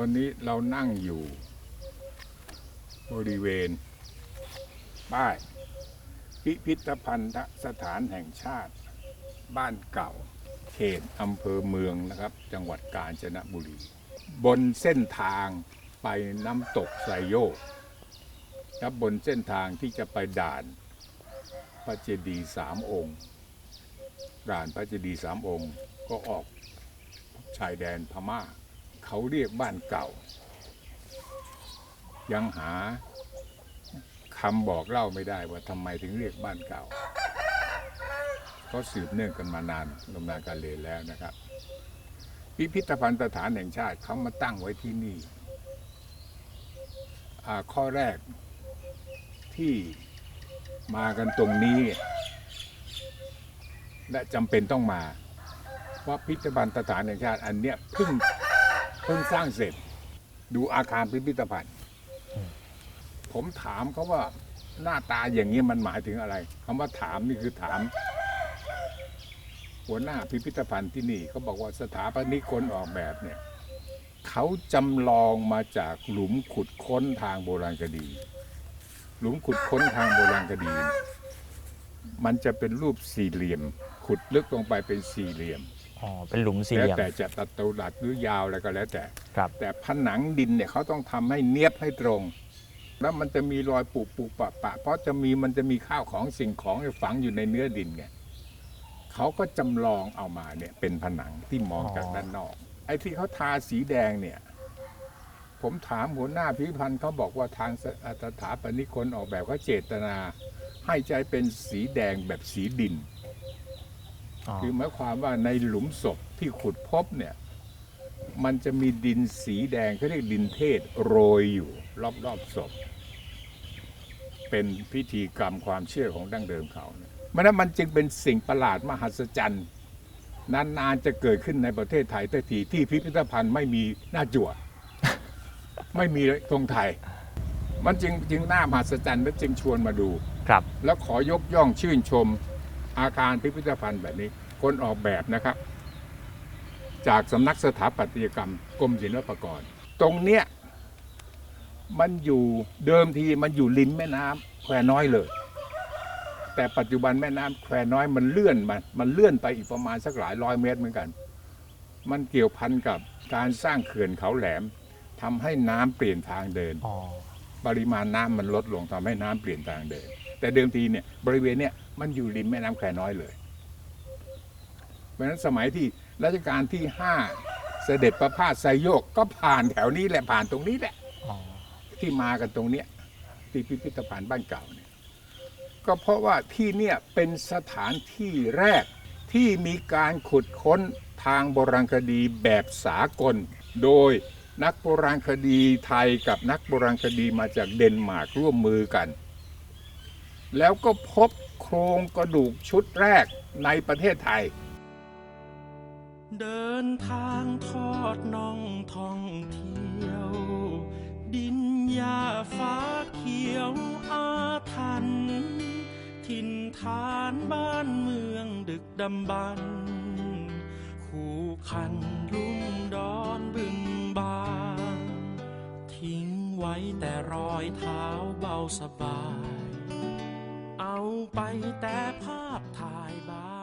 ตอนนี้เรานั่งอยู่ บริเวณ ป้าย พิพิธภัณฑสถานแห่งชาติ บ้านเก่า เขตอำเภอเมืองนะครับ จังหวัดกาญจนบุรี บนเส้นทางไปน้ำตกไซโยกและบนเส้นทางที่จะไปด่านพระเจดีย์สามองค์ ด่านพระเจดีย์สามองค์ก็ออกชายแดนพม่า เขาเรียกบ้านเก่า ยังหาคำบอกเล่าไม่ได้ว่าทำไมถึงเรียกบ้านเก่า ก็สืบเนื่องกันมานานนมนานการเลยแล้วนะครับ พิพิธภัณฑ์สถานแห่งชาติเขามาตั้งไว้ที่นี่ข้อแรกที่มากันตรงนี้ และจำเป็นต้องมาเพราะพิพิธภัณฑ์สถานแห่งชาติอันเนี้ยเพิ่ง เพิ่งสร้างเสร็จ ดูอาคารพิพิธภัณฑ์ ผมถามเขาว่าหน้าตาอย่างนี้มันหมายถึงอะไรคำว่าถามนี่คือถาม หัวหน้าพิพิธภัณฑ์ที่นี่เขาบอกว่าสถาปนิกคนออกแบบเนี่ยเขาจำลองมาจากหลุมขุดค้นทางโบราณคดี หลุมขุดค้นทางโบราณคดี มันจะเป็นรูปสี่เหลี่ยม ขุดลึกลงไปเป็นสี่เหลี่ยม อ๋อเป็นหลุมสี่แล้เหวลี่ยม แต่จะตัดตัวดัดหรือยาวอะไรก็แล้วแต่ ครับ แต่ผนังดินเนี่ยเขาต้องทำให้เนียบให้ตรง แล้วมันจะมีรอยปุปุปะปะ เพราะจะมีมันจะมีข้าวของสิ่งของฝังอยู่ในเนื้อดินไงเขาก็จำลองเอามาเนี่ย เป็นผนังที่มองจากด้านนอก ไอ้ที่เขาทาสีแดงเนี่ย ผมถามหัวหน้าพิพิธภัณฑ์เขาบอกว่าทางสสถาปนิกคนออกแบบเขาเจตนา ให้ใจเป็นสีแดงแบบสีดินอ๋อ คือหมายความว่าในหลุมศพที่ขุดพบเนี่ย มันจะมีดินสีแดงเขาเรียกดินเทศโรยอยู่รอบๆศพ เป็นพิธีกรรมความเชื่อของดั้งเดิมเขาเนี่ยมันนั้นมันจึงเป็นสิ่งประหลาดมหัศจรรย์นานๆจะเกิดขึ้นในประเทศไทยแต่ทีที่พิพิธภัณฑ์ไม่มีหน้าจั่วไม่มีธงไทย มันจึงจึงน่ามหัศจรรย์และจึงชวนมาดูครับ แล้วขอยกย่องชื่นชม อาคารพิพิธภัณฑ์แบบนี้ คนออกแบบนะครับ จากสำนักสถาปัตยกรรมกรมศิลปากร ตรงเนี้ยมันอยู่เดิมทีมันอยู่ริมแม่น้ำแควน้อยเลย แต่ปัจจุบันแม่น้ำแควน้อยมันเลื่อนมามันเลื่อนไปอีกประมาณสักหลายร้อยเมตรเหมือนกัน มันเกี่ยวพันกับการสร้างเขื่อนเขาแหลมทำให้น้ำเปลี่ยนทางเดินอ๋อปริมาณน้ำมันลดลงทำให้น้ำเปลี่ยนทางเดิน แต่เดิมทีเนี่ยบริเวณเนี่ยมันอยู่ริมแม่น้ำแควน้อยเลย เพราะฉะนั้นสมัยที่รัชกาลที่ห้าเสด็จประพาสไซโยกก็ผ่านแถวนี้แหละผ่านตรงนี้แหละอ๋อที่มากันตรงเนี้ยที่พิพิธภัณฑ์บ้านเก่าเนี่ยก็เพราะว่าที่เนี่ยเป็นสถานที่แรกที่มีการขุดค้นทางโบราณคดีแบบสากล โดยนักโบราณคดีไทยกับนักโบราณคดีมาจากเดนมาร์กร่วมมือกัน แล้วก็พบโครงกระดูกชุดแรกในประเทศไทย เดินทางทอดน่องท่องเที่ยว ดินหญ้าฟ้าเขียวอาทันถิ่นฐานบ้านเมืองดึกดำบรรคู่คันลุ่มดอนบึงบานทิ้งไว้แต่รอยเท้าเบาสบายาไปแต่ภาพถ่ายบ้า